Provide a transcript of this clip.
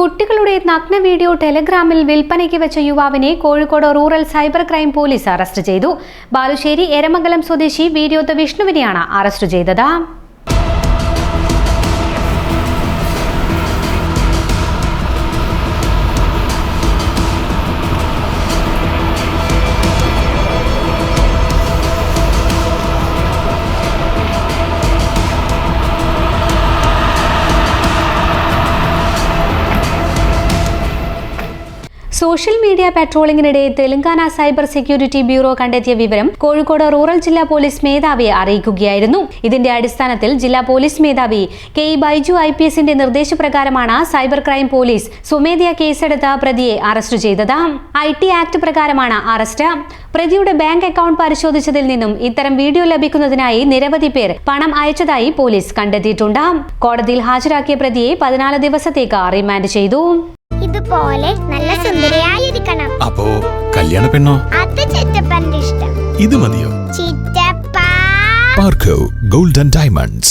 കുട്ടികളുടെ നഗ്ന വീഡിയോ ടെലഗ്രാമിൽ വിൽപ്പനയ്ക്ക് വെച്ച യുവാവിനെ Kozhikode rural cyber crime police arrest ചെയ്തു. ബാലുശ്ശേരി എരമംഗലം സ്വദേശി വീഡിയോത്ത് വിഷ്ണുവിനെയാണ് അറസ്റ്റ് ചെയ്തത്. സോഷ്യൽ മീഡിയ പാട്രോളിംഗിനിടെ തെലങ്കാന സൈബർ സെക്യൂരിറ്റി ബ്യൂറോ കണ്ടെത്തിയ വിവരം കോഴിക്കോട് റൂറൽ ജില്ലാ പോലീസ് മേധാവിയെ അറിയിക്കുകയായിരുന്നു. ഇതിന്റെ അടിസ്ഥാനത്തിൽ ജില്ലാ പോലീസ് മേധാവി K E Baiju I P എസിന്റെ നിർദ്ദേശപ്രകാരമാണ് സൈബർ ക്രൈം പോലീസ് സ്വമേധയാ കേസെടുത്ത പ്രതിയെ അറസ്റ്റ് ചെയ്തത്. ഐ ടി ആക്ട് പ്രകാരമാണ് അറസ്റ്റ്. പ്രതിയുടെ ബാങ്ക് അക്കൗണ്ട് പരിശോധിച്ചതിൽ നിന്നും ഇത്തരം വീഡിയോ ലഭിക്കുന്നതിനായി നിരവധി പേർ പണം അയച്ചതായി പോലീസ് കണ്ടെത്തിയിട്ടുണ്ട്. കോടതിയിൽ ഹാജരാക്കിയ പ്രതിയെ പതിനാല് ദിവസത്തേക്ക് റിമാൻഡ് ചെയ്തു. ഇതുപോലെ നല്ല സുന്ദരിയായിരിക്കണം. അപ്പോ കല്യാണ പെണ്ണോ? അത് ചിറ്റപ്പന്റെ ഇഷ്ടം. ഇത് മതിയോ? ചിറ്റപ്പ. പാർക്കോ ഗോൾഡൻ ഡയമണ്ട്സ്.